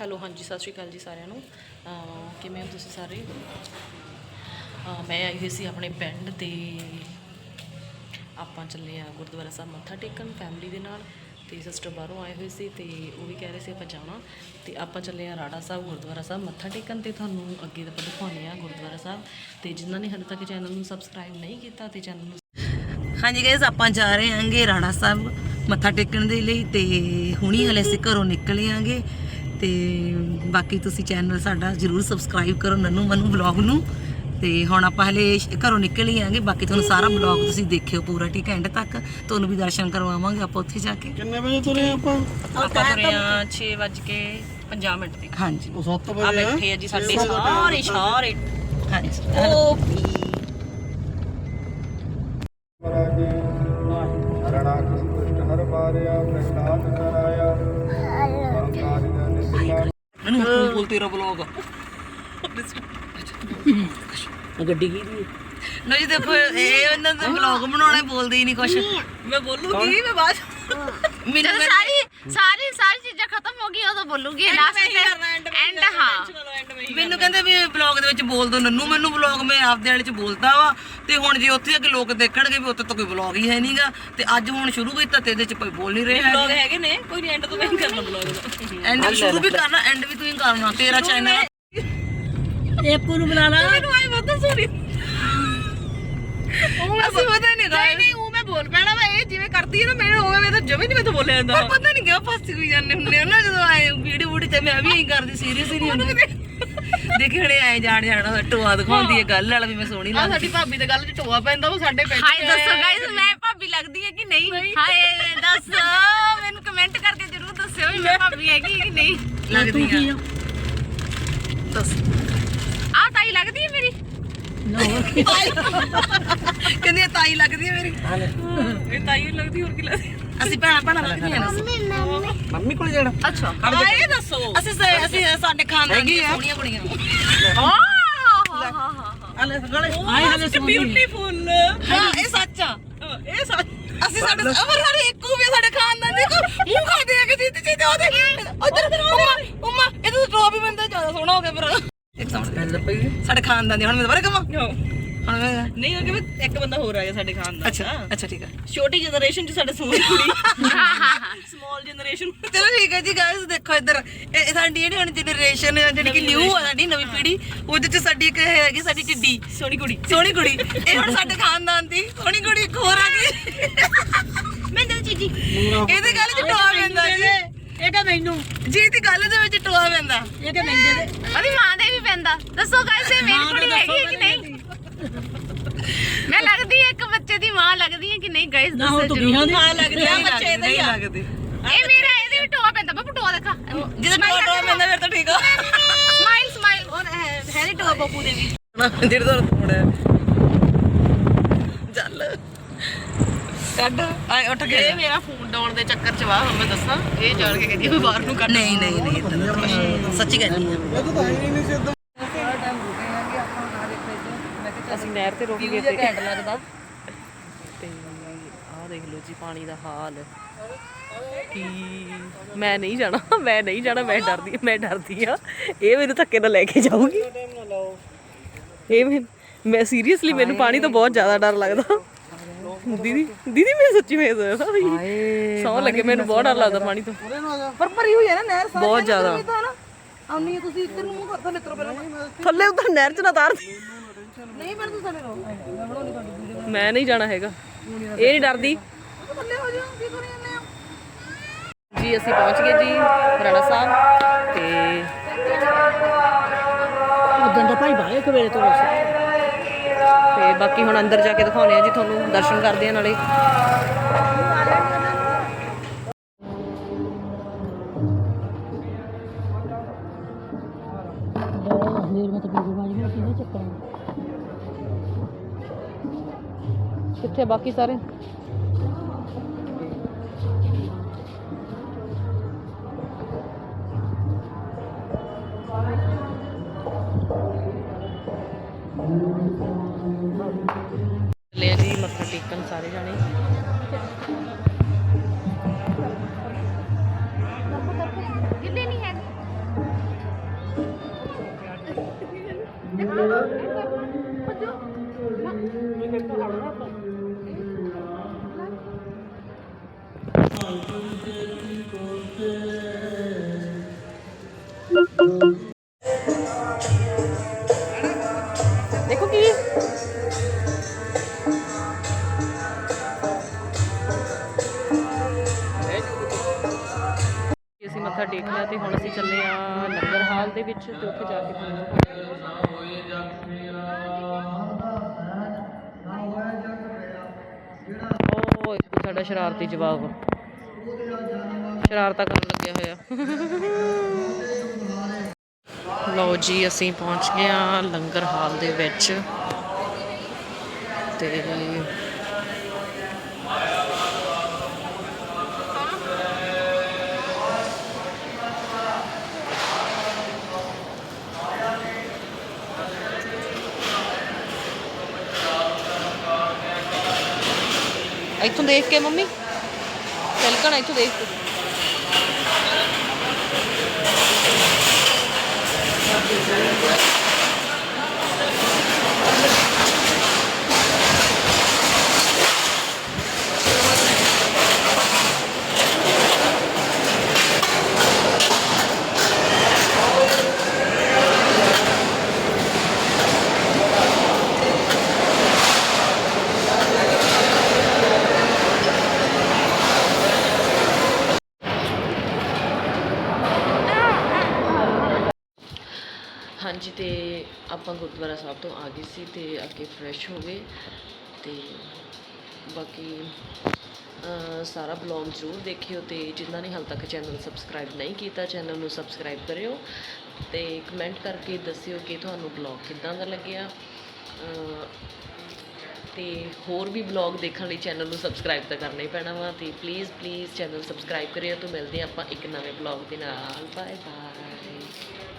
Hello, ਹਾਂਜੀ, ਸਤਿ ਸ਼੍ਰੀ ਅਕਾਲ ਜੀ ਸਾਰਿਆਂ ਨੂੰ। ਕਿਵੇਂ ਹੋ ਤੁਸੀਂ ਸਾਰੇ? ਮੈਂ ਆਈ ਹੋਈ ਸੀ ਆਪਣੇ ਪਿੰਡ ਤੇ। ਆਪਾਂ ਚੱਲੇ ਆ ਗੁਰਦੁਆਰਾ ਸਾਹਿਬ ਮੱਥਾ ਟੇਕਣ ਫੈਮਿਲੀ ਦੇ ਨਾਲ ਤੇ ਸਿਸਟਰ ਬਾਹਰੋਂ ਆਏ ਹੋਏ ਸੀ ਤੇ ਉਹ ਵੀ ਕਹਿ ਰਹੇ ਸੀ ਆਪਾਂ ਜਾਣਾ। ਤੇ ਆਪਾਂ ਚੱਲੇ ਆ ਰਾੜਾ ਸਾਹਿਬ, ਗੁਰਦੁਆਰਾ ਸਾਹਿਬ ਮੱਥਾ ਟੇਕਣ ਤੇ। ਤੁਹਾਨੂੰ ਅੱਗੇ ਆਪਾਂ ਦਿਖਾਉਂਦੇ ਆ ਗੁਰਦੁਆਰਾ ਸਾਹਿਬ। ਤੇ ਜਿਨ੍ਹਾਂ ਨੇ ਹਾਲੇ ਤੱਕ ਚੈਨਲ ਨੂੰ ਸਬਸਕ੍ਰਾਈਬ ਨਹੀਂ ਕੀਤਾ ਤੇ ਚੈਨਲ ਨੂੰ ਹਾਂਜੀ ਗਾਇਸ ਆਪਾਂ ਜਾ ਰਹੇ ਹਾਂਗੇ ਰਾਣਾ ਸਾਹਿਬ ਮੱਥਾ ਟੇਕਣ ਦੇ ਲਈ ਤੇ ਹੁਣੀ ਹਲੇ ਅਸੀਂ ਘਰੋਂ ਨਿਕਲੇ ਆਂਗੇ। ਤੇ ਬਾਕੀ ਤੁਸੀਂ ਚੈਨਲ ਸਾਡਾ ਜਰੂਰ ਸਬਸਕ੍ਰਾਈਬ ਕਰੋ ਨਨੂ ਮਨੂ ਵਲੌਗ ਨੂੰ। ਤੇ ਹੁਣ ਆਪਾਂ ਹਲੇ ਘਰੋਂ ਨਿਕਲ ਹੀ ਆਂਗੇ ਬਾਕੀ ਤੁਹਾਨੂੰ ਸਾਰਾ ਵਲੌਗ ਤੁਸੀਂ ਦੇਖਿਓ ਪੂਰਾ ਠੀਕ ਐਂਡ ਤੱਕ। ਤੁਹਾਨੂੰ ਵੀ ਦਰਸ਼ਨ ਕਰਵਾਵਾਂਗੇ ਆਪਾਂ ਉੱਥੇ ਜਾ ਕੇ। ਕਿੰਨੇ ਵਜੇ ਤੁਰੇ ਆਪਾਂ? ਆਪਾਂ ਤੁਰੇ ਆ 6:50 ਮਿੰਟ ਤੇ ਹਾਂਜੀ। ਉਹ 7 ਆ ਵਜੇ ਆ ਬੈਠੇ ਆ ਜੀ ਸਾਡੇ ਸਾਰੇ ਸਾਰੇ। ਹਾਂਜੀ। ਮਹਾਰਾਜ ਰਣਾ ਕ੍ਰਿਸ਼ਨ ਹਰ ਮਾਰਿਆ ਪ੍ਰਸਾਦ ਕਰਾਇਆ। ਤੇਰਾ ਵਲੌਗ ਗੱਡੀ ਕੀ ਦੀ? ਜੀ ਦੇਖੋ ਇਹ ਉਹਨਾਂ ਦਾ ਵਲੌਗ ਬਣਾਉਣਾ ਬੋਲਦੇ ਹੀ ਨਹੀਂ ਕੁਛ। ਮੈਂ ਬੋਲੂਗੀ ਮੈਂ ਬਾਅਦ ਜਦੋਂ ਸਾਰੀ ਸਾਰੀ ਸਾਰੀ ਚੀਜ਼ਾਂ ਖਤਮ ਹੋ ਗਈਆਂ ਉਦੋਂ ਬੋਲੂਗੀ ਲਾਸਟ ਐਂਡ ਹਾਂ ਮੈਨੂੰ ਕਹਿੰਦੇ ਵੀ ਵਲੌਗ ਦੇ ਵਿੱਚ ਬੋਲ ਦੋ ਨੰਨੂ ਮੈਨੂੰ ਵਲੌਗ ਮੈਂ ਆਪਦੇ ਵਾਲੇ ਚ ਬੋਲਦਾ ਵਾ। ਤੇ ਹੁਣ ਜੇ ਉੱਥੇ ਅੱਗੇ ਲੋਕ ਦੇਖਣਗੇ ਵੀ ਉੱਥੇ ਤਾਂ ਕੋਈ ਵਲੌਗ ਹੀ ਹੈ ਨਹੀਂਗਾ ਤੇ ਅੱਜ ਹੁਣ ਸ਼ੁਰੂ ਕੀਤਾ ਤੇ ਇਹਦੇ ਚ ਕੋਈ ਬੋਲ ਨਹੀਂ ਰਿਹਾ ਬਲੌਗ ਹੈਗੇ। ਨੇ ਕੋਈ ਨਹੀਂ ਐਂਡ ਤੋਂ ਨਹੀਂ ਕਰਨਾ ਬਲੌਗ ਦਾ। ਐਂਡ ਵੀ ਸ਼ੁਰੂ ਵੀ ਕਰਨਾ ਐਂਡ ਵੀ ਤੂੰ ਹੀ ਕਰਨਾ ਤੇਰਾ ਚੈਨਲ ਮੈਨੂੰ ਆਈ ਪਤਾ ਸੋਰੀ ਅਸੀਂ ਪਤਾ ਨਹੀਂ ਨਹੀਂ ਨਹੀਂ ਉਹ ਮੈਂ ਬੋਲ ਪੈਣਾ ਵਾ ਇਹ ਜਿਵੇਂ ਕਰਦੀ ਹੈ ਨਾ ਮੇਰੇ ਹੋਵੇ ਮੈਂ ਤਾਂ ਜਮੇ ਨਹੀਂ ਮੈਂ ਤਾਂ ਬੋਲਿਆ ਜਾਂਦਾ। ਪਰ ਪਤਾ ਨਹੀਂ ਕਿਉਂ ਫਸ ਹੋਈ ਜਾਂਦੇ ਹੁੰਦੇ ਆ ਨਾ ਜਦੋਂ ਆਏ ਵੀਡੀਓ ਵੂਡੀ ਤੇ ਮੈਂ ਵੀ ਇਹੀ ਕਰਦੀ ਸੀਰੀਅਸ ਹੀ ਨਹੀਂ ਹੁੰਦੀ। ਦੇਖੀ। ਹੜੇ ਆਏ ਜਾਣ ਜਾਣਾ ਟੋਆ ਦਿਖਾਉਂਦੀ ਹੈ। ਗੱਲ ਵਾਲਾ ਵੀ ਮੈਂ ਸੋਹਣੀ ਆ ਲੱਗਦੀ। ਸਾਡੀ ਭਾਬੀ ਦੇ ਗੱਲ 'ਚ ਟੋਆ ਪੈਂਦਾ ਉਹ ਸਾਡੇ ਪਿੰਡ ਹਾਏ ਦੱਸੋ ਗਾਇਸ ਮੈਂ ਭਾਬੀ ਲੱਗਦੀ ਹੈ ਕਿ ਨਹੀਂ? ਹਾਏ ਦੱਸੋ ਮੈਨੂੰ ਕਮੈਂਟ ਕਰਕੇ ਜ਼ਰੂਰ ਦੱਸਿਓ ਵੀ ਮੈਂ ਭਾਬੀ ਹੈਗੀ ਕਿ ਨਹੀਂ। ਲੱਗਦੀ ਆ। ਦੱਸ। ਆ ਤਾਈ ਲੱਗਦੀ ਹੈ ਕਹਿੰਦੀ ਤਾਈ ਲੱਗਦੀ ਹੈ ਮੇਰੀ। ਇਹ ਤਾਈ ਲੱਗਦੀ ਹੋਰ ਕੀ ਲੱਗਦੀ ਅਸੀਂ ਭੈਣਾਂ ਭੈਣਾਂ ਲੱਗਦੀਆਂ ਨੇ ਮੰਮੀ ਕੋਲ ਜਾਣਾ। ਅੱਛਾ ਆ ਇਹ ਦੱਸੋ। ਅਸੀਂ ਸ- ਅਸੀਂ ਸਾਡੇ ਖਾਨਦਾਨ ਦੀਆਂ ਸੋਹਣੀਆਂ ਕੁੜੀਆਂ ਹਾਂ ਹਾਂ ਹਾਂ ਹਾਂ ਹਲੇ ਗਲੇ ਮੋਸਟ ਬਿਊਟੀਫੁਲ ਹਾਂ ਇਹ ਸੱਚ ਆ। ਇਹ ਸੱਚ। ਅਸੀਂ ਸਾਡੇ ਅਮਰ ਸਾਡੇ ਇੱਕੋ ਵੀ ਆ ਸਾਡੇ ਖਾਨਦਾਨ ਦੇ ਕੋ ਮੂੰਹ ਖਾਦੇ ਆ ਕਿ ਜਿੱਤੇ ਜਿੱਤੇ ਉਹਦੇ ਉਧਰ ਉਮਾ ਉਮਾ ਇਹ ਤਾਂ ਟੋਪ ਹੀ ਬੰਦਾ ਜ਼ਿਆਦਾ ਸੋਹਣਾ ਹੋ ਗਿਆ ਪਰ ਸਾਡੇ ਖਾਨਦਾਨ ਦੀ ਹੁਣ ਮੈਂ ਦੁਬਾਰਾ ਕਹਾਂ ਹੁਣ ਮੈਂ ਨਹੀਂ ਉਹ ਕਿ ਇੱਕ ਬੰਦਾ ਹੋਰ ਆ ਗਿਆ ਸਾਡੇ ਖਾਨਦਾਨ ਅੱਛਾ ਅੱਛਾ ਠੀਕ ਹੈ ਛੋਟੀ ਜਨਰੇਸ਼ਨ 'ਚ ਸਾਡੇ ਸੋਹਣੀ ਕੁੜੀ। ਸਮਾਲ ਜਨਰੇਸ਼ਨ ਚਲੋ ਠੀਕ ਹੈ ਜੀ ਗਾਇਸ ਦੇਖੋ ਇੱਧਰ। ਇਹ ਇਹ ਸਾਡੀ ਜਿਹੜੀ ਹੁਣ ਜਨਰੇਸ਼ਨ ਜਿਹੜੀ ਕਿ ਨਿਊ ਆ ਸਾਡੀ ਨਵੀਂ ਪੀੜ੍ਹੀ ਉਹਦੇ ਚ ਸਾਡੀ ਇੱਕ ਹੈਗੀ ਸਾਡੀ ਟਿੱਡੀ। ਸੋਹਣੀ ਕੁੜੀ। ਸੋਹਣੀ ਕੁੜੀ। ਇਹ ਹੁਣ ਸਾਡੇ ਖਾਨਦਾਨ ਦੀ ਸੋਹਣੀ ਕੁੜੀ ਇੱਕ ਹੋਰ ਆ ਗਈ ਮੈਂ ਦਿਲ ਚੀਜੀ। ਇਹਦੇ ਗੱਲ ਚ ਟੋਆ ਪੈਂਦਾ ਜੀ। ਇਹ ਕਹ ਮੈਨੂੰ ਜੀ ਦੀ ਗੱਲ ਦੇ ਵਿੱਚ ਟੋਆ ਪੈਂਦਾ। ਇਹ ਕਹ ਮੈਨੂੰ ਦੇ ਉਹਦੀ ਮਾਂ ਦੇ ਵੀ ਪੈਂਦਾ। ਦੱਸੋ ਗਾਇਸ ਇਹ ਮੇਰੀ ਕੁੜੀ ਹੈਗੀ ਹੈ। ਕਿ ਨਹੀਂ? ਮੈਂ ਲੱਗਦੀ ਹੈ ਇੱਕ ਬੱਚੇ ਦੀ ਮਾਂ ਲੱਗਦੀ ਹੈ ਕਿ ਨਹੀਂ ਗਾਇਸ ਦੱਸੋ ਜ਼ਰੂਰ। ਮਾਂ ਲੱਗਦੀ ਆ ਨਹੀਂ ਬੱਚੇ ਲੱਗਦੀ, ਦਾ ਹੀ ਨਹੀਂ ਆ ਲੱਗਦੀ। ਇਹ ਮੇਰਾ ਇਹਦੇ ਵੀ ਟੋਆ ਪੈਂਦਾ ਬੱਬੂ ਟੋਆ ਦੇਖਾ ਜਦੋਂ ਟੋਆ ਟੋਆ ਪੈਂਦਾ ਫਿਰ ਤਾਂ ਠੀਕ ਆ। ਸਮਾਈਲ ਸਮਾਈਲ ਔਰ ਹੈ ਨਹੀਂ ਟੋਆ ਬੱਬੂ ਦੇ ਵੀ। ਜਿਹੜੇ ਤੋਂ ਥੋੜਾ ਚੱਲ। ਕੱਢ। ਆਏ ਉੱਠ ਇਹ ਕੇ ਮੇਰਾ ਫੋਨ ਡਾਉਣ ਦੇ ਚੱਕਰ 'ਚ ਵਾ ਹੁਣ ਮੈਂ ਦੱਸਾਂ ਇਹ ਜਾਣ ਕੇ ਕਹਿੰਦੀ ਆ ਵੀ ਬਾਹਰ ਨੂੰ ਕੱਢ। ਨਹੀਂ ਨਹੀਂ ਨਹੀਂ ਏਦਾਂ ਦਾ ਕੁਛ ਨਹੀਂ। ਸੱਚੀ ਕਹਿੰਦੀ ਆ। ਇਹ ਤਾਂ ਆਈ ਨਹੀਂ ਸੀ ਇਦਾਂ ਅਸੀਂ ਨਹਿਰ ਤੇ ਰੁਕ ਗਏ ਵੀਊ ਤੇ। ਘੈਂਟ ਲੱਗਦਾ। ਤੇ ਆਹ ਦੇਖ ਲਓ ਜੀ ਪਾਣੀ ਦਾ ਹਾਲ। ਕੀ ਮੈਂ ਨਹੀਂ ਜਾਣਾ ਮੈਂ ਨਹੀਂ ਜਾਣਾ ਮੈਂ ਡਰਦੀ ਮੈਂ ਡਰਦੀ ਆ। ਇਹ ਮੈਨੂੰ ਧੱਕੇ ਨਾਲ ਲੈ ਕੇ ਜਾਊਗੀ। ਇਹ ਮੈਂ ਮੈਂ ਸੀਰੀਅਸਲੀ ਮੈਨੂੰ ਪਾਣੀ ਤੋਂ ਬਹੁਤ ਜ਼ਿਆਦਾ ਡਰ ਲੱਗਦਾ। ਦੀਦੀ ਦੀਦੀ ਮੈਂ ਸੱਚੀ ਮੈਂ ਸੌ ਲੱਗੇ ਮੈਨੂੰ ਬਹੁਤ ਡਰ ਲੱਗਦਾ ਪਾਣੀ ਤੋਂ। ਪਰ ਭਰੀ ਹੋਈ ਹੈ ਨਾ ਨਹਿਰ ਸਾਰੀ। ਬਹੁਤ ਜ਼ਿਆਦਾ। ਆਉਣੀ ਤੁਸੀਂ ਇੱਧਰ ਨੂੰ ਮੂੰਹ ਥੱਲੇ ਤਰੋ ਪਹਿਲਾਂ। ਥੱਲੇ ਉਧਰ ਨਹਿਰ 'ਚ ਨਾ ਤਾਰ ਦੇ। ਨਹੀਂ ਪਰ ਤੂੰ ਥੱਲੇ ਰਹੋ। ਮੈਂ ਬਣਾਉਣੀ ਤੁਹਾਡੀ ਵੀਡੀਓ ਮੈਂ ਨਹੀਂ ਜਾਣਾ ਹੈਗਾ। ਇਹ ਨਹੀਂ ਡਰਦੀ। ਥੱਲੇ ਹੋ ਜਾਓ ਕੀ ਕਰੀ ਜਾਂਦੇ ਆ ਜੀ ਅਸੀਂ ਪਹੁੰਚ ਗਏ ਜੀ ਰਾਣਾ ਸਾਹਿਬ। ਤੇ ਉਦੋਂ ਦਾ ਭਾਈ ਬਾਹਰ ਇੱਕ ਵੇਲੇ ਤੋਂ ਤੇ ਬਾਕੀ ਹੁਣ ਅੰਦਰ ਜਾ ਕੇ ਦਿਖਾਉਣੇ ਆ ਜੀ, ਤੁਹਾਨੂੰ ਦਰਸ਼ਨ ਕਰਦੇ ਆ ਨਾਲੇ। ਕਿੱਥੇ ਬਾਕੀ ਸਾਰੇ? ਚੱਲੇ ਜੀ ਮੱਥਾ ਟੇਕਣ ਸਾਰੇ ਜਾਣੇ। ਜਿੱਦੇ ਨਹੀਂ। ਮੱਥਾ ਟੇਕ ਲਿਆ ਤੇ ਹੁਣ ਅਸੀਂ ਚੱਲੇ ਆ ਲੰਗਰ ਹਾਲ ਦੇ ਵਿੱਚ ਤੇ ਉੱਥੇ ਜਾ ਕੇ ਉਹ ਇੱਕ ਸਾਡਾ ਸ਼ਰਾਰਤੀ ਜਵਾਬ। ਸ਼ਰਾਰਤਾ ਕਰਨ ਲੱਗਿਆ ਹੋਇਆ। ਲਓ ਜੀ, ਅਸੀਂ ਪਹੁੰਚ ਗਏ ਆ ਲੰਗਰ ਹਾਲ ਦੇ ਵਿੱਚ। ਤੇ ਇੱਥੋਂ ਦੇਖ ਕੇ ਮੰਮੀ ਤਿਲਕਣ ਇੱਥੋਂ ਦੇਖ ਕੇ ਹਾਂਜੀ ਤੇ ਆਪਾਂ ਗੁਰਦੁਆਰਾ ਸਾਹਿਬ ਤੋਂ ਆ ਗਏ ਸੀ ਤੇ ਅੱਗੇ ਫਰੈਸ਼ ਹੋ ਗਏ ਤੇ ਬਾਕੀ ਸਾਰਾ ਬਲੌਗ ਜ਼ਰੂਰ ਦੇਖਿਓ ਤੇ ਜਿਨ੍ਹਾਂ ਨੇ ਹਾਲ ਤੱਕ ਚੈਨਲ ਸਬਸਕ੍ਰਾਈਬ ਨਹੀਂ ਕੀਤਾ ਚੈਨਲ ਨੂੰ ਸਬਸਕ੍ਰਾਈਬ ਕਰਿਓ ਤੇ ਕਮੈਂਟ ਕਰਕੇ ਦੱਸਿਓ ਕਿ ਤੁਹਾਨੂੰ ਬਲੌਗ ਕਿੱਦਾਂ ਦਾ ਲੱਗਿਆ। ਅਹ, ਤੇ ਹੋਰ ਵੀ ਬਲੌਗ ਦੇਖਣ ਲਈ ਚੈਨਲ ਨੂੰ ਸਬਸਕ੍ਰਾਈਬ ਤਾਂ ਕਰਨਾ ਹੀ ਪੈਣਾ ਵਾ ਤੇ ਪਲੀਜ਼ ਪਲੀਜ਼ ਚੈਨਲ ਸਬਸਕ੍ਰਾਈਬ ਕਰਿਓ ਤੋਂ ਮਿਲਦੇ ਹਾਂ ਆਪਾਂ ਇੱਕ ਨਵੇਂ ਬਲੌਗ ਦੇ ਨਾਲ। Bye bye